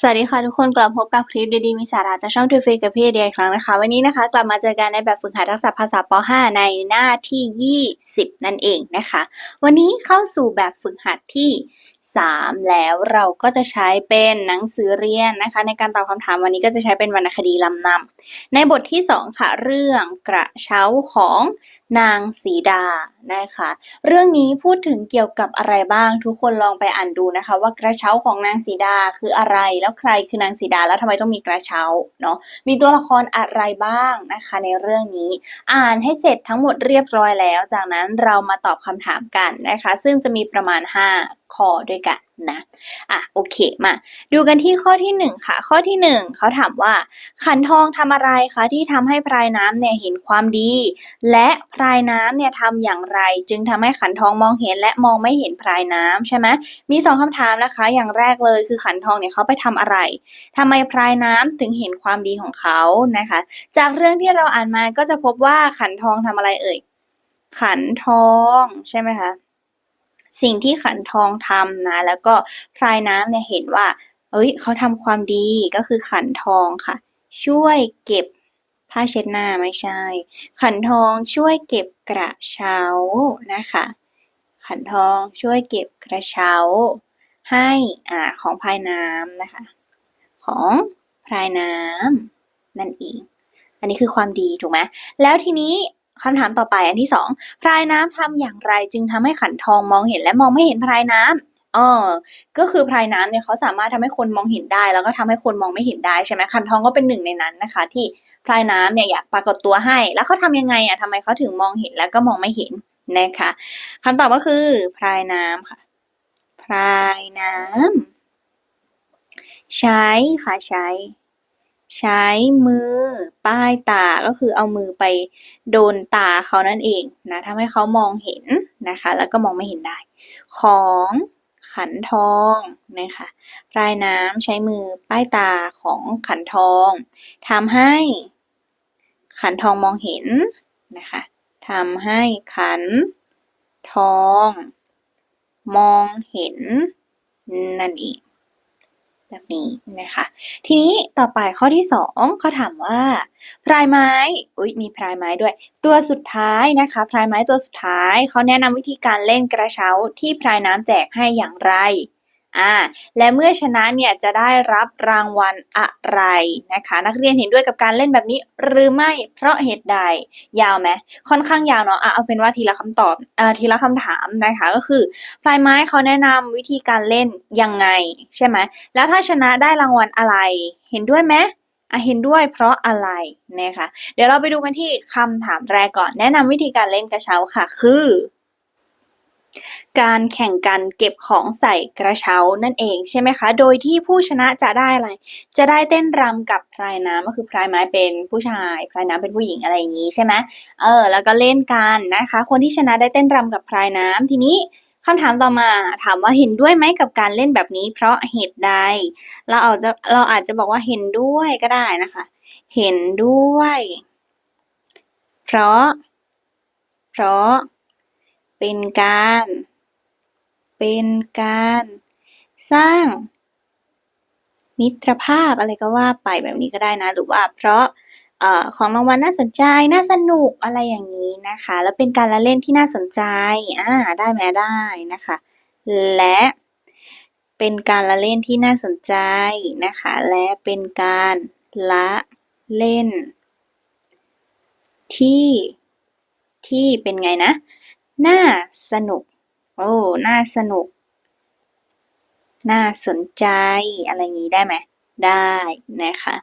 สวัสดีค่ะทุกคนกลับพบกับคลิปดีๆมีสาระจากช่องทูฟีกับพี่เดียอีกครั้งนะคะ วันนี้นะคะกลับมาเจอกันในแบบฝึกหัดทักษะภาษาป .5 ในหน้าที่ 20 นั่นเองนะคะ วันนี้เข้าสู่แบบฝึกหัดที่ 3 แล้วเราก็จะใช้เป็นหนังสือเรียนนะคะ ในการตอบคำถามวันนี้ก็จะใช้เป็นวรรณคดีลำนำในบทที่ 2 ค่ะ เรื่องกระเช้าของนางสีดานะคะ เรื่องนี้พูดถึงเกี่ยวกับอะไรบ้างทุกคนลองไปอ่านดูนะคะ ว่ากระเช้าของนางสีดาคืออะไร แล้วใครคือนางสีดาแล้วทำไมต้องมีกระเช้าเนาะมีตัวละครอะไรบ้างนะคะ ในเรื่องนี้ อ่านให้เสร็จทั้งหมดเรียบร้อยแล้ว จากนั้นเรามาตอบคำถามกันนะคะ ซึ่งจะมีประมาณ 5 ข้อด้วยกันนะอะโอเคมา ดูกันที่ข้อที่ 1 ค่ะ ข้อที่ 1เขาถามว่า ขันทองทำอะไรคะที่ทำให้พรายน้ำเนี่ยเห็นความดี และพรายน้ำเนี่ยทำอย่างไร จึงทำให้ขันทองมองเห็นและมองไม่เห็นพรายน้ำใช่ไหมมีสองคำถามนะคะ อย่างแรกเลยคือขันทองเนี่ยเขาไปทำอะไรทำไมพรายน้ำถึงเห็นความดีของเขานะคะ จากเรื่องที่เราอ่านมาก็จะพบว่าขันทองทำอะไรเอ่ยขันทองใช่ไหมคะ สิ่งที่ขันทองทำนะ แล้วก็พรายน้ำเนี่ยเห็นว่าเอ้ยเขาทำความดีก็คือขันทองค่ะ ช่วยเก็บผ้าเช็ดหน้าไม่ใช่ ขันทองช่วยเก็บกระเช้านะคะ ขันทองช่วยเก็บกระเช้า ให้อ่าของพายน้ำนะคะ ของพรายน้ำนั่นเอง อันนี้คือความดีถูกไหมแล้วทีนี้ คำถามต่อไปอันที่สองพรายน้ำทำอย่างไรจึงทำให้ขันทองมองเห็นและมองไม่เห็นพรายน้ำอ๋อก็คือพรายน้ำเนี่ยเขาสามารถทำให้คนมองเห็นได้ แล้วก็ทำให้คนมองไม่เห็นได้ใช่ไหมขันทองก็เป็นหนึ่งในนั้นนะคะ ที่พรายน้ำเนี่ยอยากปรากฏตัวให้ แล้วเขาทำยังไงอะทำไมเขาถึงมองเห็นแล้วก็มองไม่เห็นนะคะคำตอบก็คือพรายน้ำค่ะ พรายน้ำใช้ค่ะใช้ ใช้มือป้ายตา ก็คือเอามือไปโดนตาเขานั่นเองนะทำให้เขามองเห็นนะคะ แล้วก็มองไม่เห็นได้ ของขันทองนะคะปลายน้ำใช้มือป้ายตาของขันทองทำให้ขันทองมองเห็นนะคะทำให้ขันทอง มองเห็นนั่นเอง แบบนี้นะคะ ทีนี้ต่อไปข้อที่สองเขาถามว่าพรายไม้อุ้ยมีพรายไม้ด้วย ตัวสุดท้ายนะคะพรายไม้ตัวสุดท้ายเขาแนะนำวิธีการเล่นกระเช้าที่พรายน้ำแจกให้อย่างไร อ่าและเมื่อชนะเนี่ยจะได้รับรางวัลอะไรนะคะ นักเรียนเห็นด้วยกับการเล่นแบบนี้หรือไม่เพราะเหตุใดยาวไหมค่อนข้างยาวเนาะอะเอาเป็นว่าทีละคำตอบเอ่อทีละคำถามนะคะก็คือพลายไม้เขาแนะนำวิธีการเล่นยังไงใช่ไหมแล้วถ้าชนะได้รางวัลอะไร เห็นด้วยไหมอะเห็นด้วยเพราะอะไรนะคะเดี๋ยวเราไปดูกันที่คำถามแรกก่อน แนะนำวิธีการเล่นกระเช้าค่ะ คือ การแข่งกันเก็บของใส่กระเช้านั่นเองใช่ไหมคะ โดยที่ผู้ชนะจะได้อะไร จะได้เต้นรำกับพรายน้ำก็คือพรายไม้เป็นผู้ชาย พรายน้ำเป็นผู้หญิงอะไรอย่างนี้ใช่ไหมเออ แล้วก็เล่นกันนะคะ คนที่ชนะได้เต้นรำกับพรายน้ำทีนี้คำถามต่อมาถามว่าเห็นด้วยไหมกับการเล่นแบบนี้ เพราะเหตุใด เราอาจจะเราอาจจะบอกว่าเห็นด้วยก็ได้นะคะ เห็นด้วย เพราะ เพราะ เป็นการ เป็นการ สร้าง มิตรภาพอะไรก็ว่าไปแบบนี้ก็ได้นะ หรือว่าเพราะอของรางวัลน่าสนใจ น่าสนุกอะไรอย่างนี้นะคะ แล้วเป็นการละเล่นที่น่าสนใจ อ่า ได้ไหมได้นะคะ และเป็นการละเล่นที่น่าสนใจนะคะ และเป็นการละเล่น ที่ ที่เป็นไงนะ น่าสนุก โอ้ น่าสนุก น่าสนใจ อะไรอย่างนี้ได้ไหม ได้นะคะ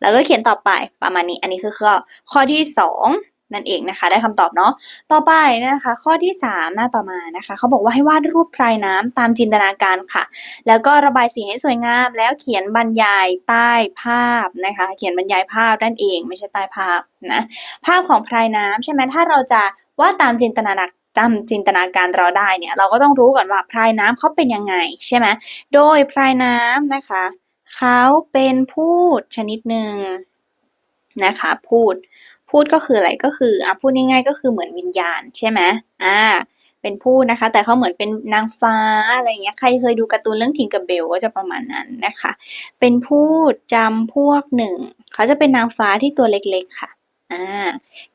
แล้วก็เขียนต่อไปประมาณนี้ อันนี้คือข้อข้อที่สองนั่นเองนะคะ ได้คำตอบเนาะต่อไปนะคะ ข้อที่สามหน้าต่อมานะคะ เขาบอกว่าให้วาดรูปพรายน้ำตามจินตนาการค่ะ แล้วก็ระบายสีให้สวยงาม แล้วเขียนบรรยายใต้ภาพนะคะ เขียนบรรยายภาพนั่นเอง ไม่ใช่ใต้ภาพนะภาพของพรายน้ำใช่ไหมถ้าเราจะวาดตามจินตนาการ ตามจินตนาการเราได้เนี่ย เราก็ต้องรู้ก่อนว่าพรายน้ำเขาเป็นยังไงใช่ไหมโดยพรายน้ำนะคะเขาเป็นพูดชนิดหนึ่งนะคะ พูดพูดก็คืออะไรก็คืออะพูดง่ายๆก็คือเหมือนวิญญาณใช่ไหมอ่าเป็นพูดนะคะ แต่เขาเหมือนเป็นนางฟ้าอะไรอย่างเงี้ยใครเคยดูการ์ตูนเรื่องทิงกอร์เบลก็จะประมาณนั้นนะคะ เป็นพูดจำพวกหนึ่งเขาจะเป็นนางฟ้าที่ตัวเล็กๆค่ะอ่า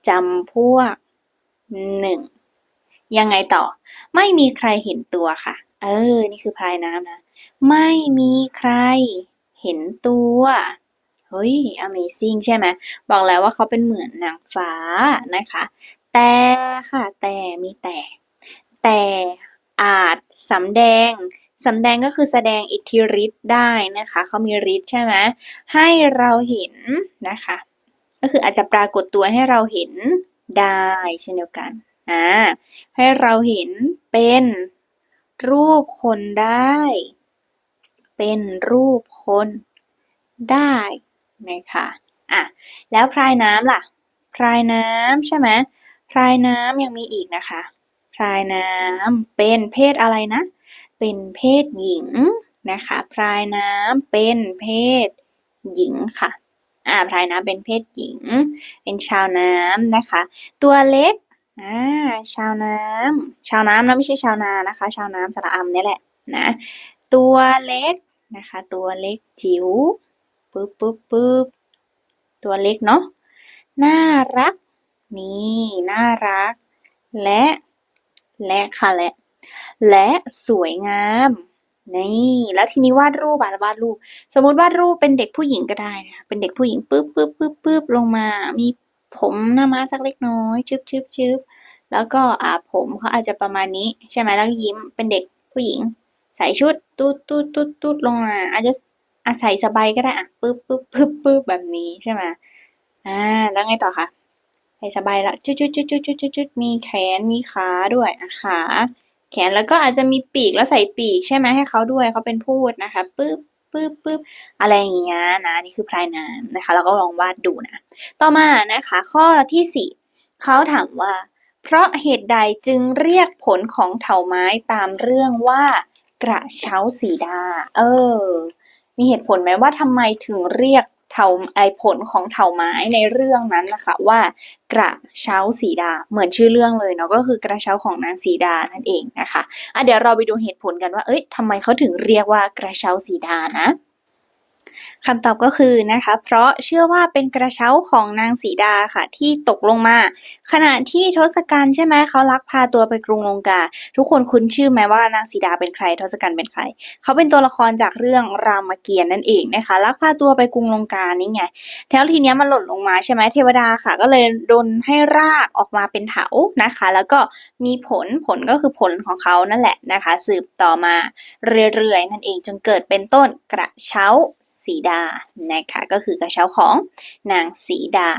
จำพวกหนึ่ง ยังไงต่อ ไม่มีใครเห็นตัวค่ะ เออ นี่คือพลายน้ำนะ ไม่มีใครเห็นตัว เฮ้ย Amazing ใช่ไหม บอกแล้วว่าเขาเป็นเหมือนนางฟ้านะคะ แต่ค่ะ แต่มีแต่ แต่อาจสำแดงสำแดงก็คือแสดงอิทธิฤทธิ์ได้นะคะ เขามีฤทธิ์ใช่ไหมให้เราเห็นนะคะ ก็คืออาจจะปรากฏตัวให้เราเห็นได้เช่นเดียวกัน อ่าให้เราเห็นเป็นรูปคนได้ เป็นรูปคนได้นะคะอะแล้วพรายน้ำล่ะ พรายน้ำใช่ไหมพรายน้ำยังมีอีกนะคะ พรายน้ำเป็นเพศอะไรนะ เป็นเพศหญิงนะคะ พรายน้ำเป็นเพศหญิงค่ะอ่าพรายน้ำเป็นเพศหญิง เป็นชาวน้ำนะคะ ตัวเล็ก อ่าชาวน้ำชาวน้ำนะไม่ใช่ชาวนานะคะ ชาวน้ำสระอำนี่แหละนะตัวเล็กนะคะ ตัวเล็กจิ๋วปึ๊บปึ๊บปึ๊บตัวเล็กเนาะน่ารัก นี่น่ารัก และ และค่ะและ และสวยงามนี่แล้วทีนี้วาดรูปอะวาดรูป สมมติวาดรูปเป็นเด็กผู้หญิงก็ได้นะคะเป็นเด็กผู้หญิงปึ๊บปึ๊บปึ๊บปึ๊บลงมา มี ผมหน้าม้าสักเล็กน้อยชึบชึบชึบแล้วก็อาผมเขาอาจจะประมาณนี้ ใช่ไหมแล้วยิ้มเป็นเด็กผู้หญิง ใส่ชุดตูดตูดตูดตูดลงมาอาจจะอาศัยสบายก็ได้อะปึ๊บปึ๊บปึ๊บปึ๊บแบบนี้ใช่ไหมอ่าแล้วไงต่อคะใส่สบายละจุดจุดจุดจุดจุดจุดจุดมีแขนมีขาด้วยอะขาแขนแล้วก็อาจจะมีปีกแล้วใส่ปีกใช่ไหมให้เขาด้วยเขาเป็นพูดนะคะปึ๊บ ปึ๊บปึ๊บอะไรอย่างเงี้ยนะนี่คือพรายน้ำนะคะ แล้วก็ลองวาดดูนะ ต่อมานะคะ ข้อที่สี่เขาถามว่า เพราะเหตุใดจึงเรียกผลของเถาไม้ตามเรื่องว่ากระเช้าสีดา เออ มีเหตุผลไหมว่าทำไมถึงเรียก เถาไอผลของเถาไม้ในเรื่องนั้นนะคะว่ากระเช้าสีดาเหมือนชื่อเรื่องเลยเนาะก็คือกระเช้าของนางสีดานั่นเองนะคะอะเดี๋ยวเราไปดูเหตุผลกันว่าเอ้ยทำไมเขาถึงเรียกว่ากระเช้าสีดานะ คำตอบก็คือนะคะ เพราะเชื่อว่าเป็นกระเช้าของนางสีดาค่ะที่ตกลงมา ขณะที่ทศกัณฐ์ใช่ไหมเขาลักพาตัวไปกรุงลงกา ทุกคนคุ้นชื่อไหมว่านางสีดาเป็นใครทศกัณฐ์เป็นใคร เขาเป็นตัวละครจากเรื่องรามเกียรติ์นั่นเองนะคะลักพาตัวไปกรุงลงกานี่ไงแล้วทีเนี้ยมันหล่นลงมาใช่ไหมเทวดาค่ะ ก็เลยโดนให้รากออกมาเป็นเถานะคะ แล้วก็มีผลผลก็คือผลของเขานั่นแหละนะคะ สืบต่อมาเรื่อยๆนั่นเองจนเกิดเป็นต้นกระเช้าสีดานะคะก็คือกระเช้าของนางสีดา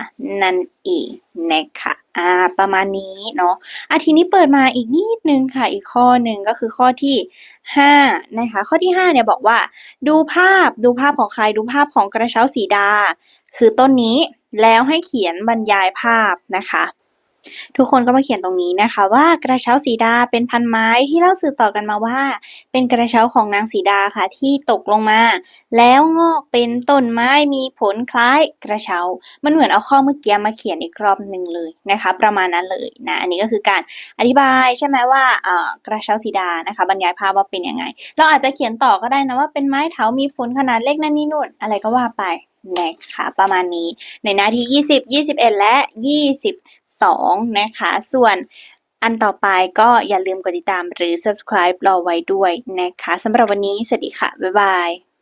นั่นเองนะคะอ่าประมาณนี้เนาะอะทีนี้เปิดมาอีกนิดนึงค่ะ อีกข้อหนึ่งก็คือข้อที่ห้านะคะข้อที่ห้าเนี่ยบอกว่า ดูภาพดูภาพของใครดูภาพของกระเช้าสีดา คือต้นนี้แล้วให้เขียนบรรยายภาพนะคะ ทุกคนก็มาเขียนตรงนี้นะคะ ว่ากระเช้าสีดาเป็นพันไม้ที่เล่าสืบต่อกันมาว่า เป็นกระเช้าของนางสีดาค่ะที่ตกลงมา แล้วงอกเป็นต้นไม้มีผลคล้ายกระเช้า มันเหมือนเอาข้อเมื่อกี้มาเขียนอีกรอบหนึ่งเลยนะคะ ประมาณนั้นเลยนะอันนี้ก็คือการอธิบายใช่ไหมว่าเอ่อกระเช้าสีดานะคะ บรรยายภาพว่าเป็นยังไง เราอาจจะเขียนต่อก็ได้นะว่าเป็นไม้เถามีผลขนาดเล็กนั่นนี่นู่นอะไรก็ว่าไป นะคะประมาณนี้ในหน้าที่ 20 21 และ 22 นะคะ ส่วนอันต่อไปก็อย่าลืมกดติดตามหรือ subscribe รอไว้ด้วยนะคะสำหรับวันนี้สวัสดีค่ะ บ๊ายบาย